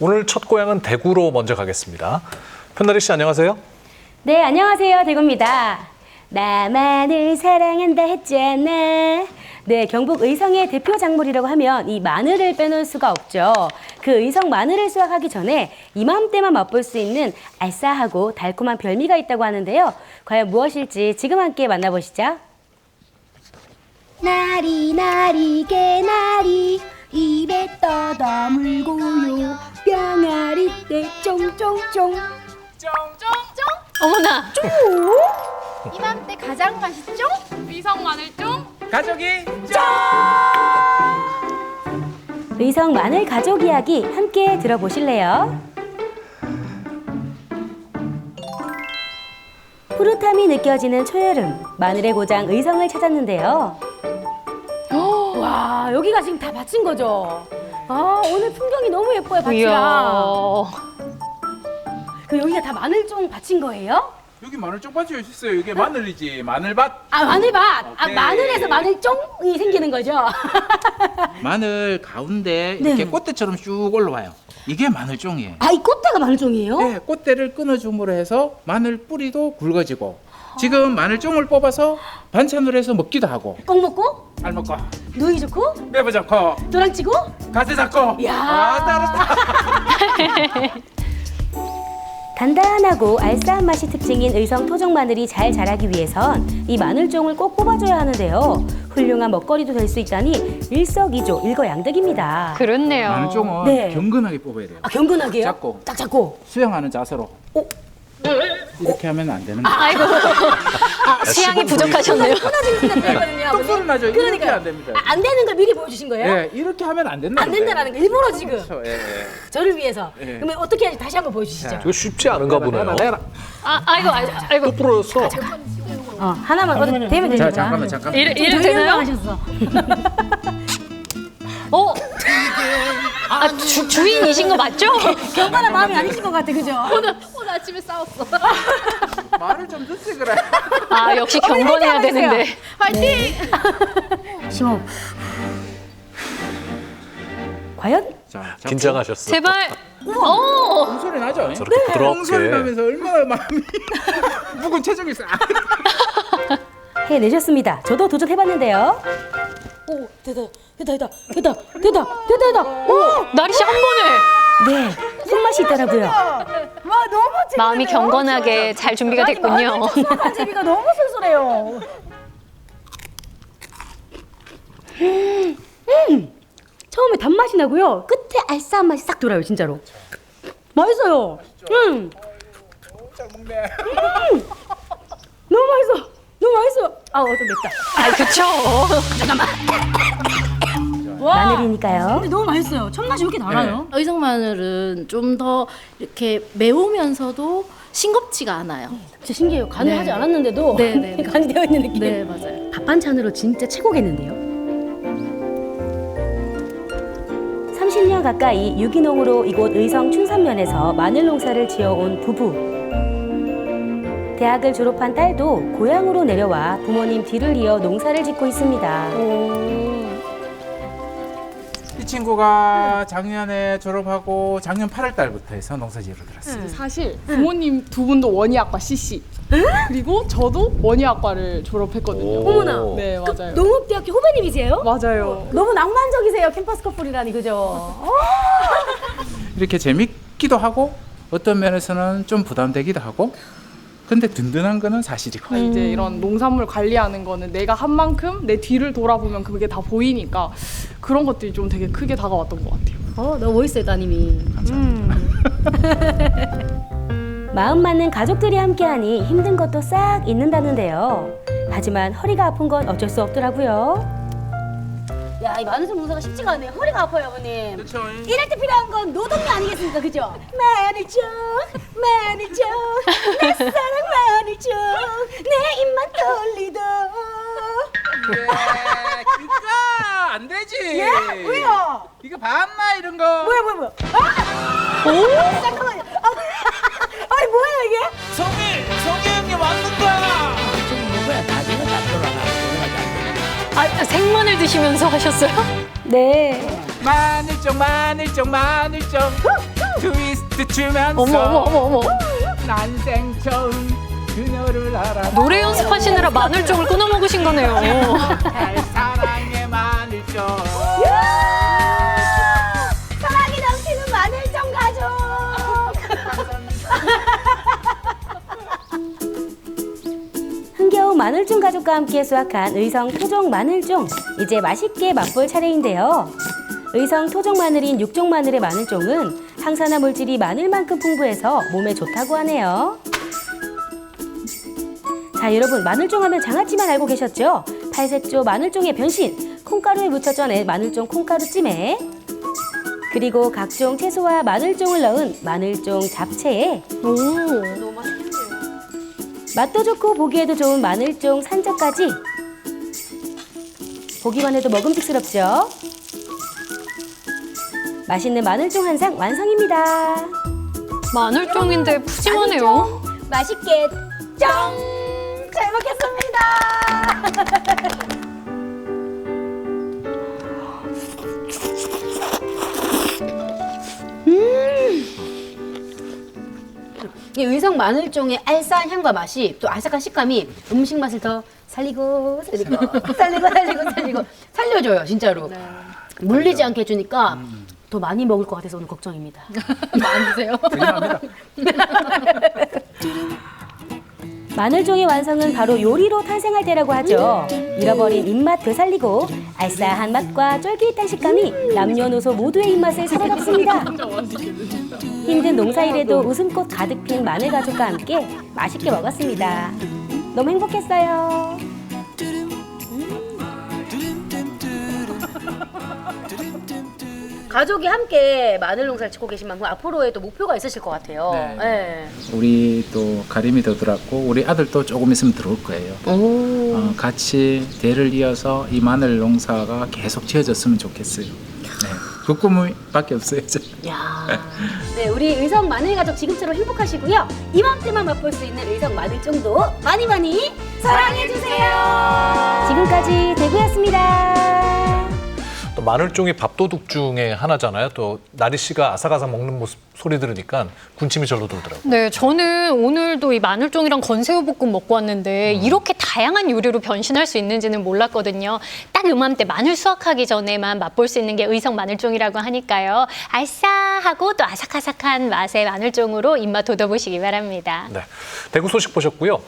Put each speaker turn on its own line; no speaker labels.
오늘 첫 고향은 대구로 먼저 가겠습니다. 편나리 씨 안녕하세요.
네, 안녕하세요. 대구입니다. 나만을 사랑한다 했잖아. 네, 경북 의성의 대표 작물이라고 하면 이 마늘을 빼놓을 수가 없죠. 그 의성 마늘을 수확하기 전에 이맘때만 맛볼 수 있는 알싸하고 달콤한 별미가 있다고 하는데요. 과연 무엇일지 지금 함께 만나보시죠. 나리 나리 개나리 입에 떠다 물고 요 병아리 때 쫑쫑쫑
어머나.
이맘때 가장 맛있죠?
위성 마늘종.
가족이
의성 마늘 가족 이야기 함께 들어보실래요? 푸릇함이 느껴지는 초여름 마늘의 고장 의성을 찾았는데요. 와 여기가 지금 다 밭인 거죠? 아 오늘 풍경이 너무 예뻐요 밭이랑. 그 여기가 다 마늘종 밭인 거예요?
여기 마늘 쪽밭이 있어요. 이게 마늘이지 마늘밭.
아 마늘밭. 아
오케이.
마늘에서 마늘종이 생기는 거죠?
마늘 가운데
네.
이렇게 꽃대처럼 쭉 올라와요. 이게 마늘종이에요.
아 이 꽃대가 마늘종이에요?
네, 꽃대를 끊어줌으로 해서 마늘 뿌리도 굵어지고 지금 마늘종을 뽑아서 반찬으로 해서 먹기도 하고
꼭 먹고
잘 먹고
누이 좋고
매부 좋고
도랑 치고
가세 잡고
야.
아, 따르다.
단단하고 알싸한 맛이 특징인 의성 토종 마늘이 잘 자라기 위해선 이 마늘종을 꼭 뽑아줘야 하는데요. 훌륭한 먹거리도 될 수 있다니 일석이조 일거양득입니다.
그렇네요.
마늘종은
네.
경건하게 뽑아야 돼요.
아 경건하게요?
작고.
딱 잡고.
수영하는 자세로.
어?
이렇게 하면 안 되는 거예요.
아이고. 아, 수양이 부족하셨네요.
끊어지는 되거든요.
똑소리 나죠? 이렇게
그러니까요.
안 됩니다.
아, 안 되는 걸 미리 보여주신 거예요?
예, 이렇게 하면 안 된다.
안 된다라는 거 일부러 지금
그렇죠. 예, 예.
저를 위해서.
예.
그러면 어떻게 해야지 다시 한번 보여주시죠.
이거 쉽지 않은가 보네요.
내라.
아, 아이고, 아이고, 아이고.
또 부러졌어.
어, 하나만 어디 되면 되는
자,
거야.
잠깐만, 잠깐만.
이래, 이래 되나요?
하셨어.
어? 아, 주, 주인이신 거 맞죠?
경건한 마음이 아니신 것 같아, 그죠?
아침에 싸웠어.
말을 좀 듣지 그래.
아, 역시 경건해야 되는데.
파이팅!
심호. 과연?
자, 자,
긴장하셨어.
제발. 어!
뽕 소리 나죠?
저렇게 부드럽게.
뽕 소리 나면서 얼마나 마음이 묵은 체중이 쌓.
해내셨습니다. 저도 도전해봤는데요. 오, 됐다, 됐다, 됐다, 됐다, 됐다, 됐다, 됐다. 오,
나리 씨한 번에.
네, 손맛이 있더라고요.
와 너무 재밌네요.
마음이 경건하게 잘 준비가 됐군요.
재미가 너무 쏠쏠해요.
처음에 단맛이 나고요. 끝에 알싸한 맛이 싹 돌아요, 진짜로. 맛있어요. 음,
잘 먹네.
너무 맛있어. 너무 맛있어. 아, 어, 좀 맵다.
아, 그쵸.
마늘이니까요.
근데 너무 맛있어요. 첫 맛이 왜 이렇게 달아요?
의성 마늘은 좀 더 이렇게 매우면서도 싱겁지가 않아요.
진짜 신기해요. 간을
네.
하지 않았는데도
네, 네, 네.
간이 되어 있는 느낌.
네, 맞아요.
밥 반찬으로 진짜 최고겠는데요. 30년 가까이 유기농으로 이곳 의성 춘산면에서 마늘 농사를 지어온 부부. 대학을 졸업한 딸도 고향으로 내려와 부모님 뒤를 이어 농사를 짓고 있습니다.
이 친구가 작년에 졸업하고 작년 8월 달부터 해서 농사지으러 들었어요.
사실 부모님 두 분도 원예학과 CC 그리고 저도 원예학과를 졸업했거든요.
어머나.
네 맞아요.
농업대학교 후배님이세요?
맞아요.
너무 낭만적이세요, 캠퍼스 커플이라니 그죠?
이렇게 재밌기도 하고 어떤 면에서는 좀 부담되기도 하고 근데 든든한 거는 사실이고.
이제 이런 농산물 관리하는 거는 내가 한 만큼 내 뒤를 돌아보면 그게 다 보이니까 그런 것들이 좀 되게 크게 다가왔던 것 같아요.
어, 너무 멋있어요, 따님이.
감사합니다.
마음 맞는 가족들이 함께하니 힘든 것도 싹 잊는다는데요. 하지만 허리가 아픈 건 어쩔 수 없더라고요. 야, 이 마늘 농사가 쉽지가 않네요. 허리가 아파요, 아버님.
그렇죠.
이럴 때 필요한 건 노동요 아니겠습니까, 그죠? 마늘종, 마늘종, 내 사랑 마늘종, 내 입만 돌리도.
그니까 안 되지.
예? 왜요?
이거 봤나 이런 거.
뭐야 뭐야 뭐야? 아! 오!
생마늘 드시면서 하셨어요?
네.
마늘종 마늘종 마늘종. 비트 추면서
어머 어머 어머 어머.
난생 처음 그녀를 알아
노래 연습하시느라 마늘종을 끊어 먹으신 거네요.
사 마늘종
가족과 함께 수확한 의성 토종 마늘종. 이제 맛있게 맛볼 차례인데요. 의성 토종 마늘인 육종 마늘의 마늘종은 항산화 물질이 마늘만큼 풍부해서 몸에 좋다고 하네요. 자, 여러분 마늘종 하면 장아찌만 알고 계셨죠? 팔색조 마늘종의 변신, 콩가루에 묻혀져 낸 마늘종 콩가루찜에 그리고 각종 채소와 마늘종을 넣은 마늘종 잡채에 맛도 좋고 보기에도 좋은 마늘종 산적까지 보기만 해도 먹음직스럽죠? 맛있는 마늘종 한상 완성입니다.
마늘종인데 푸짐하네요.
맛있게 짱! 잘 먹겠습니다. 이 의성 마늘종의 알싸한 향과 맛이 또 아삭한 식감이 음식 맛을 더 살리고 살리고 살리고 살리고 살리고 살려줘요 진짜로. 물리지 않게 해주니까 더 많이 먹을 것 같아서 오늘 걱정입니다. 많이 드세요 마늘종의 완성은 바로 요리로 탄생할 때라고 하죠. 잃어버린 입맛 되살리고 알싸한 맛과 쫄깃한 식감이 남녀노소 모두의 입맛을 사로잡습니다. 힘든 농사일에도 웃음꽃 가득 핀 마늘 가족과 함께 맛있게 먹었습니다. 너무 행복했어요. 가족이 함께 마늘 농사를 짓고 계신 만큼 앞으로의 또 목표가 있으실 것 같아요.
네.
네.
우리 또 가림이 더 들었고 우리 아들도 조금 있으면 들어올 거예요. 어, 같이 대를 이어서 이 마늘 농사가 계속 지어졌으면 좋겠어요. 네. 그 꿈밖에 없어요. 저는.
야. 네, 우리 의성 마늘 가족 지금처럼 행복하시고요. 이맘때만 맛볼 수 있는 의성 마늘종도 많이 많이 사랑해
마늘종이 밥도둑 중에 하나잖아요. 또 나리 씨가 아삭아삭 먹는 모습 소리 들으니까 군침이 절로 돌더라고요.
네, 저는 오늘도 이 마늘종이랑 건새우볶음 먹고 왔는데 이렇게 다양한 요리로 변신할 수 있는지는 몰랐거든요. 딱 이맘때 마늘 수확하기 전에만 맛볼 수 있는 게 의성 마늘종이라고 하니까요. 알싸하고 또 아삭아삭한 맛의 마늘종으로 입맛 돋워보시기 바랍니다.
네. 대구 소식 보셨고요.